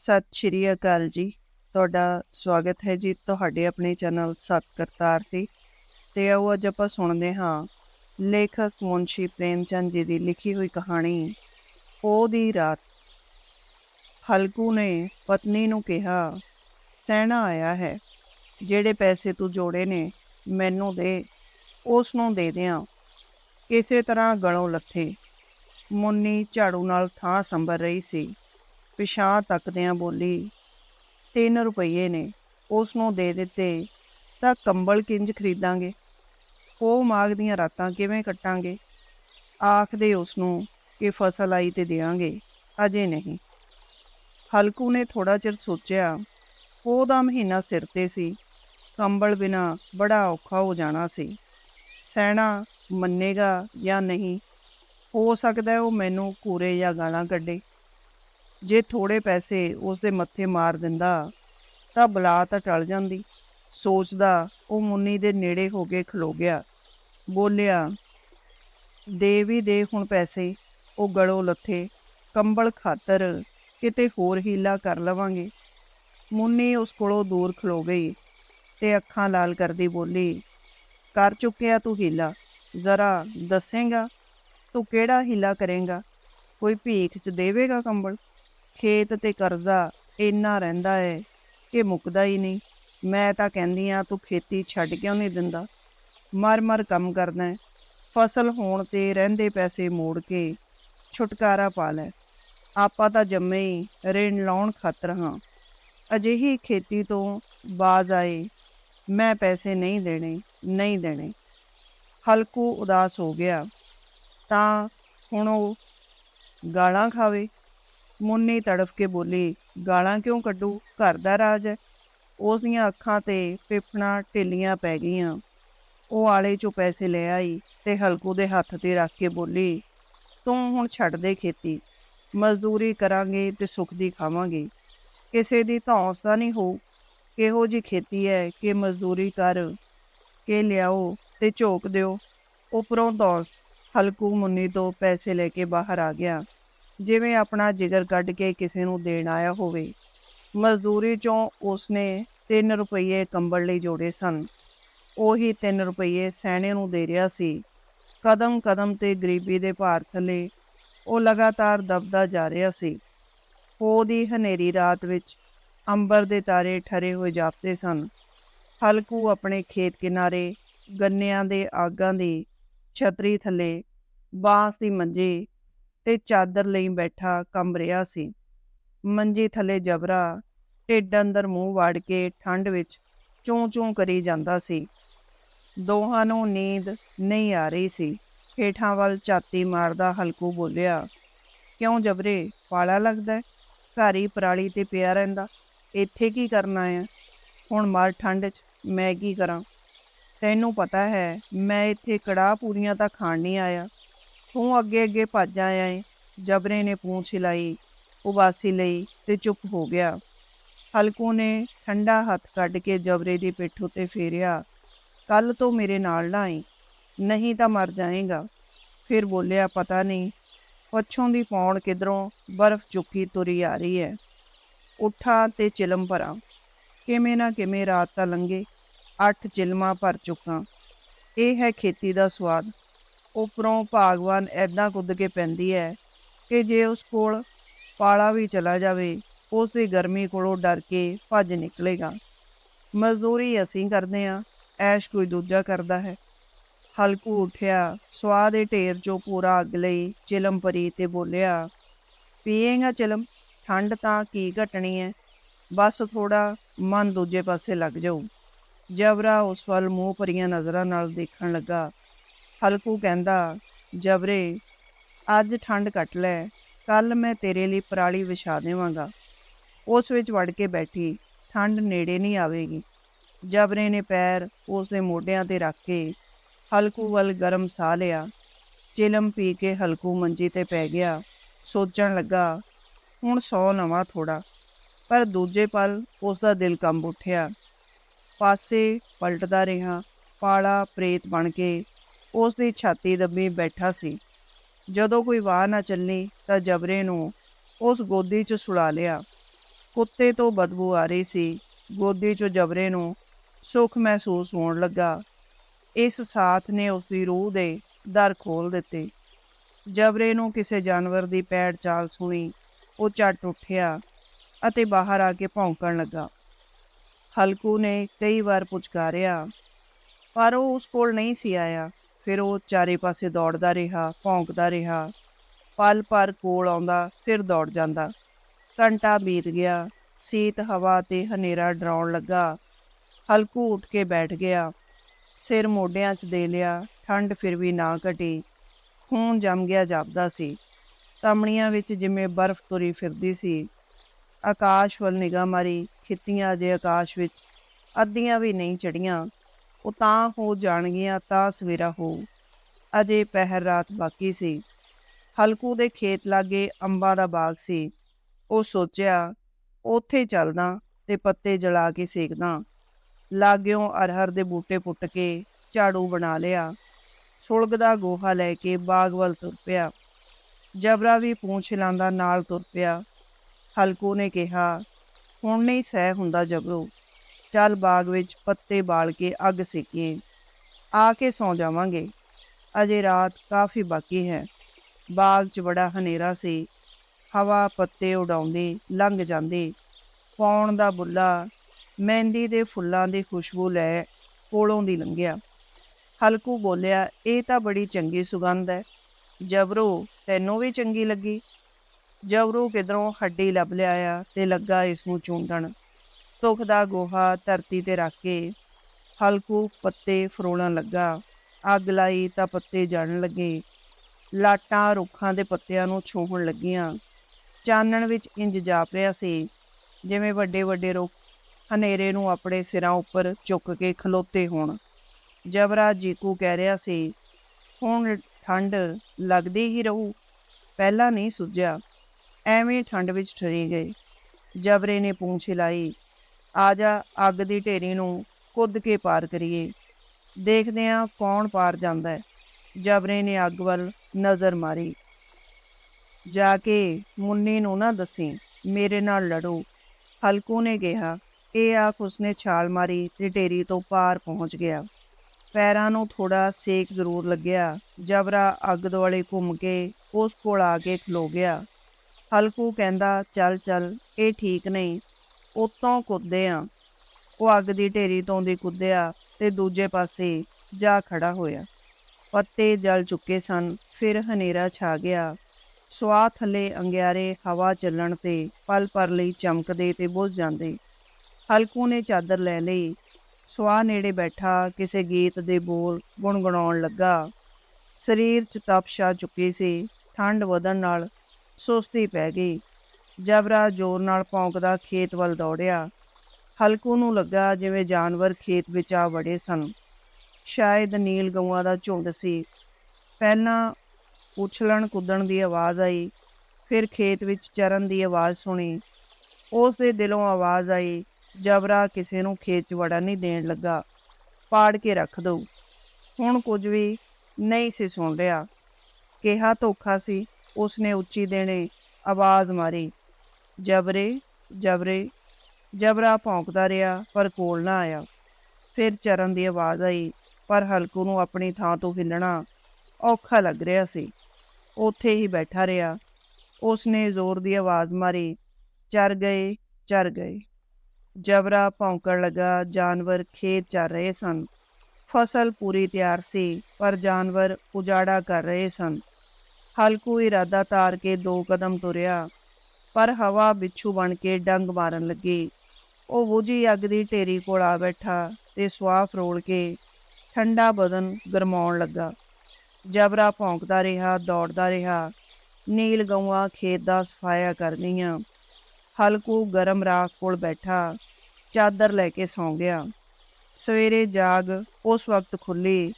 ਸਤਿ ਸ਼੍ਰੀ ਅਕਾਲ ਜੀ। ਤੁਹਾਡਾ ਸਵਾਗਤ ਹੈ ਜੀ ਤੁਹਾਡੇ ਆਪਣੇ ਚੈਨਲ ਸਤ ਕਰਤਾਰ ਤੇ। ਤੇ ਆਓ ਅੱਜ ਆਪਾਂ ਸੁਣਦੇ ਹਾਂ ਲੇਖਕ ਮੁਨਸ਼ੀ ਪ੍ਰੇਮ ਚੰਦ ਜੀ ਦੀ ਲਿਖੀ ਹੋਈ ਕਹਾਣੀ, ਉਹ ਦੀ ਰਾਤ। ਹਲਕੂ ਨੇ ਪਤਨੀ ਨੂੰ ਕਿਹਾ, ਸਹਿਣਾ ਆਇਆ ਹੈ। ਜਿਹੜੇ ਪੈਸੇ ਤੂੰ ਜੋੜੇ ਨੇ, ਮੈਨੂੰ ਦੇ। ਉਸ ਨੂੰ ਦੇ ਦਿਆਂ। ਕਿਸੇ ਤਰ੍ਹਾਂ ਗਲੋਂ ਲੱਥੇ। ਮੁੰਨੀ ਝਾੜੂ ਨਾਲ ਥਾਂ ਸੰਭਰ ਰਹੀ ਸੀ। ਪਿਛਾਂ ਤੱਕਦਿਆਂ ਬੋਲੀ 3 ਰੁਪਏ ਨੇ ਉਸ ਨੂੰ ਦੇ ਦਿੱਤੇ, ਤਾਂ ਕੰਬਲ ਕਿੰਜ ਖਰੀਦਾਂਗੇ? ਉਹ ਮਾਗ ਦੀਆਂ ਰਾਤਾਂ ਕਿਵੇਂ ਕੱਟਾਂਗੇ? ਆਖਦੇ ਉਸ ਨੂੰ ਕਿ ਫਸਲ ਆਈ ਤੇ ਦੇਾਂਗੇ ਅਜੇ ਨਹੀਂ। ਹਲਕੂ ਨੇ ਥੋੜਾ ਚਿਰ ਸੋਚਿਆ, ਉਹਦਾ ਮਹੀਨਾ ਸਿਰ ਤੇ ਸੀ, ਕੰਬਲ ਬਿਨਾ ਬੜਾ ਔਖਾ ਹੋ ਜਾਣਾ ਸੀ। ਸਹਿਣਾ ਮੰਨੇਗਾ ਜਾਂ ਨਹੀਂ, ਹੋ ਸਕਦਾ ਉਹ ਮੈਨੂੰ ਕੂਰੇ ਜਾਂ ਗਾਲਾਂ ਕੱਢੇ। ਜੇ ਥੋੜੇ ਪੈਸੇ ਉਸ ਦੇ ਮੱਥੇ ਮਾਰ ਦਿੰਦਾ ਤਾਂ ਬਲਾ ਤਾਂ ਟਲ ਜਾਂਦੀ। ਸੋਚਦਾ ਉਹ ਮੁੰਨੀ ਦੇ ਨੇੜੇ ਹੋ ਕੇ ਖਲੋ ਗਿਆ। ਬੋਲਿਆ, ਦੇ ਵੀ ਦੇ ਹੁਣ ਪੈਸੇ, ਉਹ ਗੜੋ ਲੱਥੇ, ਕੰਬਲ ਖਾਤਰ ਕਿਤੇ ਹੋਰ ਹੀਲਾ ਕਰ ਲਵਾਂਗੇ। ਮੁੰਨੀ ਉਸ ਕੋਲੋਂ ਦੂਰ ਖਲੋ ਗਈ ਤੇ ਅੱਖਾਂ ਲਾਲ ਕਰਦੀ ਬੋਲੀ, ਕਰ ਚੁੱਕਿਆ ਤੂੰ ਹੀਲਾ, ਜ਼ਰਾ ਦੱਸੇਗਾ ਤੂੰ ਕਿਹੜਾ ਹੀਲਾ ਕਰੇਗਾ? ਕੋਈ ਭੀਖ ਚ ਦੇਵੇਗਾ ਕੰਬਲ? ਖੇਤ ਤੇ ਕਰਜ਼ਾ ਇੰਨਾ ਰਹਿੰਦਾ ਹੈ ਕਿ ਮੁੱਕਦਾ ਹੀ ਨਹੀਂ। ਮੈਂ ਤਾਂ ਕਹਿੰਦੀ ਆ, ਤੂੰ ਖੇਤੀ ਛੱਡ ਕਿਉਂ ਨਹੀਂ ਦਿੰਦਾ? ਮਰ ਮਰ ਕੰਮ ਕਰਦਾ ਫਸਲ ਹੋਣ ਤੇ ਰਹਿੰਦੇ ਪੈਸੇ ਮੋੜ ਕੇ ਛੁਟਕਾਰਾ ਪਾ ਲੈ। ਆਪਾਂ ਤਾਂ ਜੰਮੇ ਹੀ ਰੇਣ ਲਾਉਣ ਖਾਤਰ ਹਾਂ। ਅਜਿਹੀ ਖੇਤੀ ਤੋਂ ਬਾਜ਼ ਆਏ, ਮੈਂ ਪੈਸੇ ਨਹੀਂ ਦੇਣੇ ਨਹੀਂ ਦੇਣੇ। ਹਲਕੂ ਉਦਾਸ ਹੋ ਗਿਆ। ਤਾਂ ਹੁਣ ਉਹ ਗਾਲਾਂ ਖਾਵੇ। ਮੁੰਨੀ ਤੜਫ ਕੇ ਬੋਲੀ, ਗਾਲਾਂ ਕਿਉਂ ਕੱਢੂ? ਘਰ ਦਾ ਰਾਜ ਹੈ। ਉਸ ਦੀਆਂ ਅੱਖਾਂ ਤੇ ਪਿਪਣਾ ਢਿੱਲੀਆਂ ਪੈ ਗਈਆਂ। ਉਹ ਆਲੇ ਚੋਂ ਪੈਸੇ ਲੈ ਆਈ ਤੇ ਹਲਕੂ ਦੇ ਹੱਥ ਤੇ ਰੱਖ ਕੇ ਬੋਲੀ, ਤੂੰ ਹੁਣ ਛੱਡ ਦੇ ਖੇਤੀ। ਮਜ਼ਦੂਰੀ ਕਰਾਂਗੇ ਤੇ ਸੁੱਖ ਦੀ ਖਾਵਾਂਗੇ। ਕਿਸੇ ਦੀ ਧੌਂਸ ਤਾਂ ਨਹੀਂ ਹੋ ਕਿਹੋ ਜੀ ਖੇਤੀ ਹੈ ਕਿ ਮਜ਼ਦੂਰੀ ਕਰ ਕੇ ਲਿਆਓ ਤੇ ਝੋਕ ਦਿਓ? ਉਪਰੋਂ ਦੌਸ ਹਲਕੂ ਮੁੰਨੀ ਤੋਂ ਪੈਸੇ ਲੈ ਕੇ ਬਾਹਰ ਆ ਗਿਆ। ਜਿਵੇਂ ਆਪਣਾ ਜਿਗਰ ਕੱਢ ਕੇ ਕਿਸੇ ਨੂੰ ਦੇਣ ਆਇਆ ਹੋਵੇ, ਮਜ਼ਦੂਰੀ ਚੋਂ ਉਸਨੇ 3 ਰੁਪਏ ਕੰਬਲ ਲਈ ਜੋੜੇ ਸਨ। ਉਹੀ 3 ਰੁਪਏ ਸੈਣੇ ਨੂੰ ਦੇ ਰਿਹਾ ਸੀ। ਕਦਮ ਕਦਮ ਤੇ ਗਰੀਬੀ ਦੇ ਭਾਰ ਥੱਲੇ ਉਹ ਲਗਾਤਾਰ ਦਬਦਾ ਜਾ ਰਿਹਾ ਸੀ। ਉਹਦੀ ਹਨੇਰੀ ਰਾਤ ਵਿੱਚ ਅੰਬਰ ਦੇ ਤਾਰੇ ਠਰੇ ਹੋਏ ਜਾਪਦੇ ਸਨ। ਹਲਕੂ ਆਪਣੇ ਖੇਤ ਕਿਨਾਰੇ ਗੰਨਿਆਂ ਦੇ ਆਗਾਂ ਦੀ ਛਤਰੀ ਥੱਲੇ ਬਾਂਸ ਦੀ ਮੰਜੇ ਤੇ ਚਾਦਰ ਲਈ ਬੈਠਾ ਕੰਬ ਰਿਹਾ ਸੀ। ਮੰਜੀ ਥੱਲੇ ਜਬਰਾ, ਢਿੱਡ ਅੰਦਰ ਮੂੰਹ ਵਾੜ ਕੇ ਠੰਡ ਵਿੱਚ ਚੂੰ ਚੂੰ ਕਰੀ ਜਾਂਦਾ ਸੀ। ਦੋਹਾਂ ਨੂੰ ਨੀਂਦ ਨਹੀਂ ਆ ਰਹੀ ਸੀ। ਹੇਠਾਂ ਵੱਲ ਝਾਤੀ ਮਾਰਦਾ ਹਲਕੂ ਬੋਲਿਆ, ਕਿਉਂ ਜਬਰੇ, ਪਾਲਾ ਲੱਗਦਾ ਹੈ? ਘਰ ਹੀ ਪਰਾਲੀ ਤੇ ਪਿਆ ਰਹਿੰਦਾ। ਇੱਥੇ ਕੀ ਕਰਨਾ ਹੈ? ਹੁਣ ਮਰ ਠੰਡ 'ਚ ਮੈਂ ਕੀ ਕਰਾਂ? ਤੈਨੂੰ ਪਤਾ ਹੈ, ਮੈਂ ਇੱਥੇ ਕੜਾਹ ਪੂਰੀਆਂ ਤਾਂ ਖਾਣ ਨਹੀਂ ਆਇਆ। ਤੂੰ ਅੱਗੇ ਅੱਗੇ ਭੱਜ ਆਇਆ ਏ। ਜਬਰੇ ਨੇ ਪੂੰਛ ਹਿਲਾਈ ਉਬਾਸੀ ਲਈ ਤੇ ਚੁੱਪ ਹੋ ਗਿਆ। ਹਲਕੂ ਨੇ ਠੰਡਾ ਹੱਥ ਕੱਢ ਕੇ ਜਬਰੇ ਦੀ ਪਿੱਠ ਉਤੇ ਫੇਰਿਆ, ਕੱਲ ਤੋਂ ਮੇਰੇ ਨਾਲ ਨਾ ਆਈ, ਨਹੀਂ ਤਾਂ ਮਰ ਜਾਏਗਾ। ਫਿਰ ਬੋਲਿਆ, ਪਤਾ ਨਹੀਂ, ਪੱਛੋਂ ਦੀ ਪੌਣ ਕਿਧਰੋਂ ਬਰਫ਼ ਚੁੱਕੀ ਤੁਰੀ ਆ ਰਹੀ ਹੈ ਉੱਠਾ ਤੇ ਚਿਲਮ ਭਰਾਂ। ਕਿਵੇਂ ਨਾ ਕਿਵੇਂ ਰਾਤ ਤਾਂ ਲੰਘੇ, ਅੱਠ ਚਿਲਮਾਂ ਭਰ ਚੁੱਕਾਂ। ਇਹ ਹੈ ਖੇਤੀ ਦਾ ਸਵਾਦ ਉਪਰੋਂ ਭਾਗਵਾਨ ਐਦਾਂ ਕੁੱਦ ਕੇ ਪੈਂਦੀ ਹੈ ਕਿ ਜੇ ਉਸ ਕੋਲ ਪਾਲਾ ਵੀ ਚਲਾ ਜਾਵੇ, ਉਸ ਦੀ ਗਰਮੀ ਕੋਲੋਂ ਡਰ ਕੇ ਭੱਜ ਨਿਕਲੇਗਾ। ਮਜ਼ਦੂਰੀ ਅਸੀਂ ਕਰਦੇ ਹਾਂ, ਐਸ਼ ਕੋਈ ਦੂਜਾ ਕਰਦਾ ਹੈ। ਹਲਕੂ ਉੱਠਿਆ ਸਵਾਦ ਦੇ ਢੇਰ ਚੋਂ ਪੂਰਾ ਅੱਗ ਲਈ ਚਿਲਮ ਪਰੀ ਤੇ ਬੋਲਿਆ, ਪੀਏਗਾ ਚਿਲਮ, ਠੰਡ ਤਾਂ ਕੀ ਘਟਣੀ ਹੈ? ਬਸ ਥੋੜਾ ਮਨ ਦੂਜੇ ਪਾਸੇ ਲੱਗ ਜਾਊ। ਜਬਰਾ ਉਸ ਵੱਲ ਮੂੰਹ ਭਰੀਆਂ ਨਜ਼ਰਾਂ ਨਾਲ ਦੇਖਣ ਲੱਗਾ। ਹਲਕੂ ਕਹਿੰਦਾ, ਜਬਰੇ, ਅੱਜ ਠੰਡ ਕੱਟ ਲੈ ਕੱਲ ਮੈਂ ਤੇਰੇ ਲਈ ਪਰਾਲੀ ਵਿਛਾ ਦੇਵਾਂਗਾ। ਉਸ ਵਿੱਚ ਵੜ ਕੇ ਬੈਠੀ, ਠੰਡ ਨੇੜੇ ਨਹੀਂ ਆਵੇਗੀ। ਜਬਰੇ ਨੇ ਪੈਰ ਉਸ ਦੇ ਮੋਢਿਆਂ ਤੇ ਰੱਖ ਕੇ ਹਲਕੂ ਵੱਲ ਗਰਮ ਸਾਹ ਲਿਆ। ਚਿਲਮ ਪੀ ਕੇ ਹਲਕੂ ਮੰਜੀ ਤੇ ਪੈ ਗਿਆ। ਸੋਚਣ ਲੱਗਾ, ਹੁਣ ਸੌ ਲਵਾਂ ਥੋੜਾ ਪਰ ਦੂਜੇ ਪਲ ਉਸ ਦਾ ਦਿਲ ਕੰਬ ਉੱਠਿਆ। ਪਾਸੇ ਪਲਟਦਾ ਰਿਹਾ, ਪਾਲਾ ਪ੍ਰੇਤ ਬਣ ਕੇ ਉਸ ਦੀ ਛਾਤੀ ਦੱਬੀ ਬੈਠਾ ਸੀ। ਜਦੋਂ ਕੋਈ ਵਾਹ ਨਾ ਚੱਲੀ ਤਾਂ ਜਬਰੇ ਨੂੰ ਉਸ ਗੋਦੀ 'ਚ ਸੁਲਾ ਲਿਆ। ਕੁੱਤੇ ਤੋਂ ਬਦਬੂ ਆ ਰਹੀ ਸੀ। ਗੋਦੀ 'ਚੋਂ ਜਬਰੇ ਨੂੰ ਸੁੱਖ ਮਹਿਸੂਸ ਹੋਣ ਲੱਗਾ। ਇਸ ਸਾਥ ਨੇ ਉਸ ਦੀ ਰੂਹ ਦੇ ਦਰ ਖੋਲ ਦਿੱਤੇ। ਜਬਰੇ ਨੂੰ ਕਿਸੇ ਜਾਨਵਰ ਦੀ ਪੈੜ ਚਾਲ ਸੁਣੀ, ਉਹ ਝੱਟ ਉੱਠਿਆ ਅਤੇ ਬਾਹਰ ਆ ਕੇ ਭੌਂਕਣ ਲੱਗਾ। ਹਲਕੂ ਨੇ ਕਈ ਵਾਰ ਪੁਚਕਾਰਿਆ, ਪਰ ਉਹ ਉਸ ਕੋਲ ਨਹੀਂ ਸੀ ਆਇਆ। ਫਿਰ ਉਹ ਚਾਰੇ ਪਾਸੇ ਦੌੜਦਾ ਰਿਹਾ, ਭੌਂਕਦਾ ਰਿਹਾ। ਪਲ ਪਰ ਕੋਲ ਆਉਂਦਾ, ਫਿਰ ਦੌੜ ਜਾਂਦਾ। ਘੰਟਾ ਬੀਤ ਗਿਆ, ਸੀਤ ਹਵਾ ਤੇ ਹਨੇਰਾ ਡਰਾਉਣ ਲੱਗਾ। ਹਲਕੂ ਉੱਠ ਕੇ ਬੈਠ ਗਿਆ। ਸਿਰ ਮੋਢਿਆਂ 'ਚ ਦੇ ਲਿਆ, ਠੰਡ ਫਿਰ ਵੀ ਨਾ ਘਟੀ। ਖੂਨ ਜੰਮ ਗਿਆ ਜਾਪਦਾ ਸੀ। ਤਮਣੀਆਂ ਵਿੱਚ ਜਿਵੇਂ ਬਰਫ਼ ਤੁਰੀ ਫਿਰਦੀ ਸੀ। ਆਕਾਸ਼ ਵੱਲ ਨਿਗਾਹ ਮਾਰੀ, ਖਿੱਤੀਆਂ ਦੇ ਆਕਾਸ਼ ਵਿੱਚ, ਅੱਧੀਆਂ ਵੀ ਨਹੀਂ ਚੜੀਆਂ ਉਹ ਤਾਂ ਹੋ ਜਾਣਗੀਆਂ ਤਾਂ ਸਵੇਰਾ ਹੋ। ਅਜੇ ਪਹਿਰ ਰਾਤ ਬਾਕੀ ਸੀ। ਹਲਕੂ ਦੇ ਖੇਤ ਲਾਗੇ ਅੰਬਾਂ ਦਾ ਬਾਗ ਸੀ। ਉਹ ਸੋਚਿਆ, ਉੱਥੇ ਚੱਲਦਾ ਤੇ ਪੱਤੇ ਜਲਾ ਕੇ ਸੇਕਦਾ। ਲਾਗਿਓਂ ਅਰਹਰ ਦੇ ਬੂਟੇ ਪੁੱਟ ਕੇ ਝਾੜੂ ਬਣਾ ਲਿਆ। ਸੁਲਗ ਦਾ ਗੋਹਾ ਲੈ ਕੇ ਬਾਗ ਵੱਲ ਤੁਰ ਪਿਆ। ਜਬਰਾ ਵੀ ਪੂੰਛ ਲਾਂਦਾ ਨਾਲ ਤੁਰ ਪਿਆ। ਹਲਕੂ ਨੇ ਕਿਹਾ, ਹੁਣ ਨਹੀਂ ਸਹਿ ਹੁੰਦਾ ਜਬਰੋ। ਚੱਲ ਬਾਗ ਵਿੱਚ ਪੱਤੇ ਬਾਲ ਕੇ ਅੱਗ ਸੇਕੀਏ। ਆ ਕੇ ਸੌ ਜਾਵਾਂਗੇ। ਅਜੇ ਰਾਤ ਕਾਫੀ ਬਾਕੀ ਹੈ। ਬਾਗ 'ਚ ਬੜਾ ਹਨੇਰਾ ਸੀ। ਹਵਾ ਪੱਤੇ ਉਡਾਉਂਦੀ, ਲੰਘ ਜਾਂਦੀ। ਪੌਣ ਦਾ ਬੁੱਲਾ ਮਹਿੰਦੀ ਦੇ ਫੁੱਲਾਂ ਦੀ ਖੁਸ਼ਬੂ ਲੈ ਕੋਲੋਂ ਦੀ ਲੰਘਿਆ। ਹਲਕੂ ਬੋਲਿਆ, ਇਹ ਤਾਂ ਬੜੀ ਚੰਗੀ ਸੁਗੰਧ ਹੈ। ਜਬਰੂ, ਤੈਨੂੰ ਵੀ ਚੰਗੀ ਲੱਗੀ? ਜਬਰੂ ਕਿਧਰੋਂ ਹੱਡੀ ਲੱਭ ਲਿਆਇਆ ਤੇ ਲੱਗਾ ਇਸ ਨੂੰ ਚੂੰਡਣ। ਸੁੱਖ ਦਾ ਗੋਹਾ ਧਰਤੀ ਤੇ ਰੱਖ ਕੇ ਹਲਕੂ ਪੱਤੇ ਫਰੋਲਣ ਲੱਗਾ। ਅੱਗ ਲਾਈ ਤਾਂ ਪੱਤੇ ਜੜਨ ਲੱਗੇ। ਲਾਟਾਂ ਰੁੱਖਾਂ ਦੇ ਪੱਤਿਆਂ ਨੂੰ ਛੋਹਣ ਲੱਗੀਆਂ। ਚਾਨਣ ਵਿੱਚ ਇੰਜ ਜਾਪ ਰਿਹਾ ਸੀ, ਜਿਵੇਂ ਵੱਡੇ ਵੱਡੇ ਰੁੱਖ ਹਨੇਰੇ ਨੂੰ ਆਪਣੇ ਸਿਰਾਂ ਉੱਪਰ ਚੁੱਕ ਕੇ ਖਲੋਤੇ ਹੋਣ। ਜਬਰਾ ਜੀਕੂ ਕਹਿ ਰਿਹਾ ਸੀ, ਹੁਣ ਠੰਡ ਲੱਗਦੀ ਹੀ ਰਹੂ। ਪਹਿਲਾਂ ਨਹੀਂ ਸੁਝਿਆ ਐਵੇਂ ਠੰਡ ਵਿੱਚ ਠਰੀ ਗਏ। ਜਬਰੇ ਨੇ ਪੂੰਛ ਲਾਈ। ਆ ਜਾ ਅੱਗ ਦੀ ਢੇਰੀ ਨੂੰ ਕੁੱਦ ਕੇ ਪਾਰ ਕਰੀਏ। ਦੇਖਦੇ ਆ ਕੌਣ ਪਾਰ ਜਾਂਦਾ ਹੈ। ਜਬਰੇ ਨੇ ਅੱਗ ਵੱਲ ਨਜ਼ਰ ਮਾਰੀ। ਜਾ ਕੇ ਮੁੰਨੀ ਨੂੰ ਨਾ ਦੱਸੀ, ਮੇਰੇ ਨਾਲ ਲੜੋ। ਹਲਕੂ ਨੇ ਕਿਹਾ, ਇਹ ਆਖ ਉਸਨੇ ਛਾਲ ਮਾਰੀ ਤੇ ਢੇਰੀ ਤੋਂ ਪਾਰ ਪਹੁੰਚ ਗਿਆ। ਪੈਰਾਂ ਨੂੰ ਥੋੜਾ ਸੇਕ ਜ਼ਰੂਰ ਲੱਗਿਆ। ਜਬਰਾ ਅੱਗ ਦੁਆਲੇ ਘੁੰਮ ਕੇ ਉਸ ਕੋਲ ਆ ਕੇ ਖਲੋ ਗਿਆ। ਹਲਕੂ ਕਹਿੰਦਾ, ਚੱਲ ਚੱਲ, ਇਹ ਠੀਕ ਨਹੀਂ। ਉੱਤੋਂ ਕੁੱਦੇ ਉਹ ਅੱਗ ਦੀ ਢੇਰੀ ਤੋਂ ਦੀ ਕੁੱਦਿਆ ਤੇ ਦੂਜੇ ਪਾਸੇ ਜਾ ਖੜਾ ਹੋਇਆ। ਪੱਤੇ ਜਲ ਚੁੱਕੇ ਸਨ। ਫਿਰ ਹਨੇਰਾ ਛਾ ਗਿਆ। ਸਵਾਹ ਥੱਲੇ ਅੰਗਿਆਰੇ ਹਵਾ ਚੱਲਣ ਤੇ ਪਲ ਪਰ ਲਈ ਚਮਕਦੇ ਤੇ ਬੁੱਝ ਜਾਂਦੇ। ਹਲਕੂ ਨੇ ਚਾਦਰ ਲੈ ਲਈ। ਸਵਾਹ ਨੇੜੇ ਬੈਠਾ ਕਿਸੇ ਗੀਤ ਦੇ ਬੋਲ ਗੁੰਗਣਾਉਣ ਲੱਗਾ। ਸਰੀਰ 'ਚ ਤਪਸ਼ਾ ਚੁੱਕੀ ਸੀ। ਠੰਡ ਵਧਣ ਨਾਲ ਸੁਸਤੀ ਪੈ ਗਈ। ਜਬਰਾ ਜ਼ੋਰ ਨਾਲ ਭੌਂਕਦਾ ਖੇਤ ਵੱਲ ਦੌੜਿਆ। ਹਲਕੂ ਨੂੰ ਲੱਗਾ ਜਿਵੇਂ ਜਾਨਵਰ ਖੇਤ ਵਿੱਚ ਆ ਵੜੇ ਸਨ। ਸ਼ਾਇਦ ਨੀਲ ਗਊਆਂ ਦਾ ਝੁੰਡ ਸੀ। ਪਹਿਲਾਂ ਉਛਲਣ ਕੁੱਦਣ ਦੀ ਆਵਾਜ਼ ਆਈ, ਫਿਰ ਖੇਤ ਵਿੱਚ ਚਰਨ ਦੀ ਆਵਾਜ਼ ਸੁਣੀ। ਉਸ ਦੇ ਦਿਲੋਂ ਆਵਾਜ਼ ਆਈ, ਜਬਰਾ ਕਿਸੇ ਨੂੰ ਖੇਤ 'ਚ ਵੜਾ ਨਹੀਂ ਦੇਣ ਲੱਗਾ। ਪਾੜ ਕੇ ਰੱਖ ਦਊ ਹੁਣ ਕੁਝ ਵੀ ਨਹੀਂ ਸੀ ਸੁਣ ਰਿਹਾ। ਕਿਹਾ ਧੋਖਾ ਸੀ, ਉਸਨੇ ਉੱਚੀ ਦੇਣੇ ਆਵਾਜ਼ ਮਾਰੀ। ਜਬਰੇ ਜਬਰੇ, ਜਬਰਾ ਭੌਂਕਦਾ ਰਿਹਾ, ਪਰ ਕੋਲ ਨਾ ਆਇਆ। ਫਿਰ ਚਰਨ ਦੀ ਆਵਾਜ਼ ਆਈ, ਪਰ ਹਲਕੂ ਨੂੰ ਆਪਣੀ ਥਾਂ ਤੋਂ ਹਿੱਲਣਾ ਔਖਾ ਲੱਗ ਰਿਹਾ ਸੀ। ਉੱਥੇ ਹੀ ਬੈਠਾ ਰਿਹਾ। ਉਸਨੇ ਜ਼ੋਰ ਦੀ ਆਵਾਜ਼ ਮਾਰੀ, ਚਰ ਗਏ ਚਰ ਗਏ। ਜਬਰਾ ਭੌਂਕਣ ਲੱਗਾ, ਜਾਨਵਰ ਖੇਤ ਚੱਲ ਰਹੇ ਸਨ। ਫਸਲ ਪੂਰੀ ਤਿਆਰ ਸੀ, ਪਰ ਜਾਨਵਰ ਉਜਾੜਾ ਕਰ ਰਹੇ ਸਨ। ਹਲਕੂ ਇਰਾਦਾ ਤਾਰ ਕੇ ਦੋ ਕਦਮ ਤੁਰਿਆ। ਪਰ ਹਵਾ ਬਿੱਛੂ ਬਣ ਕੇ ਡੰਗ ਮਾਰਨ ਲੱਗੀ। ਉਹ ਬੁਝੀ ਅੱਗ ਦੀ ਢੇਰੀ ਕੋਲ ਆ ਬੈਠਾ ਤੇ ਸਵਾਹ ਫਰੋਲ ਕੇ ਠੰਡਾ ਬਦਨ ਗਰਮਾਉਣ ਲੱਗਾ। ਜਬਰਾ ਭੌਂਕਦਾ ਰਿਹਾ, ਦੌੜਦਾ ਰਿਹਾ। ਨੀਲ ਗਊਆਂ ਖੇਤ ਦਾ ਸਫਾਇਆ ਕਰਨੀਆਂ। ਹਲਕੂ ਗਰਮ ਰਾਖ ਕੋਲ ਬੈਠਾ, ਚਾਦਰ ਲੈ ਕੇ ਸੌਂ ਗਿਆ। ਸਵੇਰੇ ਜਾਗ ਉਸ ਵਕਤ ਖੁੱਲੀ,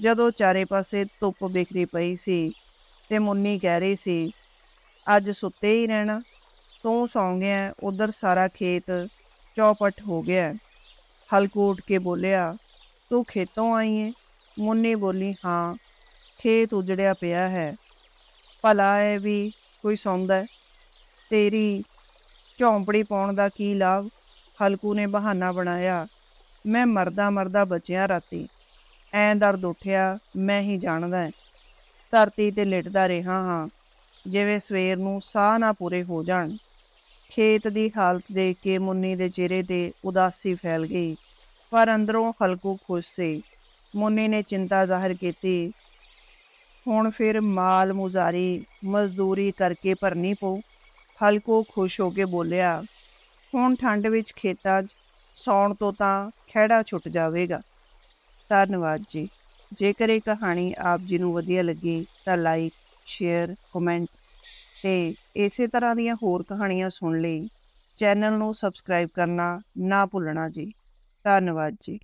ਜਦੋਂ ਚਾਰੇ ਪਾਸੇ ਧੁੱਪ ਬਿਖਰੀ ਪਈ ਸੀ ਤੇ ਮੁੰਨੀ ਕਹਿ ਰਹੀ ਸੀ, ਅੱਜ ਸੁੱਤੇ ਹੀ ਰਹਿਣਾ। ਤੂੰ ਸੌਂ ਗਿਆ, ਉਧਰ ਸਾਰਾ ਖੇਤ ਚੌਪਟ ਹੋ ਗਿਆ। ਹਲਕੂ ਉੱਠ ਕੇ ਬੋਲਿਆ, ਤੂੰ ਖੇਤੋਂ ਆਈ ਏ? ਮੁੰਨੀ ਬੋਲੀ, ਹਾਂ, ਖੇਤ ਉਜੜਿਆ ਪਿਆ ਹੈ। ਭਲਾ ਹੈ ਵੀ ਕੋਈ ਸੌਂਦਾ ਤੇਰੀ ਝੌਂਪੜੀ ਪਾਉਣ ਦਾ ਕੀ ਲਾਭ? ਹਲਕੂ ਨੇ ਬਹਾਨਾ ਬਣਾਇਆ, ਮੈਂ ਮਰਦਾ ਮਰਦਾ ਬਚਿਆ ਰਾਤੀ। ਐਂ ਦਰਦ ਉੱਠਿਆ, ਮੈਂ ਹੀ ਜਾਣਦਾ ਧਰਤੀ ਤੇ ਲਿਟਦਾ ਰਿਹਾ ਹਾਂ, ਜਿਵੇਂ ਸਵੇਰ ਨੂੰ ਸਾਹ ਨਾ ਪੂਰੇ ਹੋ ਜਾਣ। ਖੇਤ ਦੀ ਹਾਲਤ ਦੇਖ ਕੇ ਮੁੰਨੀ ਦੇ ਚਿਹਰੇ ਤੇ ਉਦਾਸੀ ਫੈਲ ਗਈ, ਪਰ ਅੰਦਰੋਂ ਹਲਕੂ ਖੁਸ਼ ਸੀ। ਮੁੰਨੀ ਨੇ ਚਿੰਤਾ ਜ਼ਾਹਿਰ ਕੀਤੀ। ਹੁਣ ਫਿਰ ਮਾਲ ਮੁਜ਼ਾਰੀ ਮਜ਼ਦੂਰੀ ਕਰਕੇ ਭਰਨੀ ਪਊ। ਹਲਕੂ ਖੁਸ਼ ਹੋ ਕੇ ਬੋਲਿਆ, ਹੁਣ ਠੰਡ ਵਿੱਚ ਖੇਤਾਂ 'ਚ ਸੌਣ ਤੋਂ ਤਾਂ ਖਹਿੜਾ ਛੁੱਟ ਜਾਵੇਗਾ। ਧੰਨਵਾਦ ਜੀ। ਜੇਕਰ ਇਹ ਕਹਾਣੀ ਆਪ ਜੀ ਨੂੰ ਵਧੀਆ ਲੱਗੀ ਤਾਂ ਲਾਈਕ ਸ਼ੇਅਰ ਕਮੈਂਟ ਤੇ ਇਸੇ ਤਰ੍ਹਾਂ ਦੀਆਂ ਹੋਰ ਕਹਾਣੀਆਂ ਸੁਣ ਲਈ ਚੈਨਲ ਨੂੰ ਸਬਸਕ੍ਰਾਈਬ ਕਰਨਾ ਨਾ ਭੁੱਲਣਾ ਜੀ। ਧੰਨਵਾਦ ਜੀ।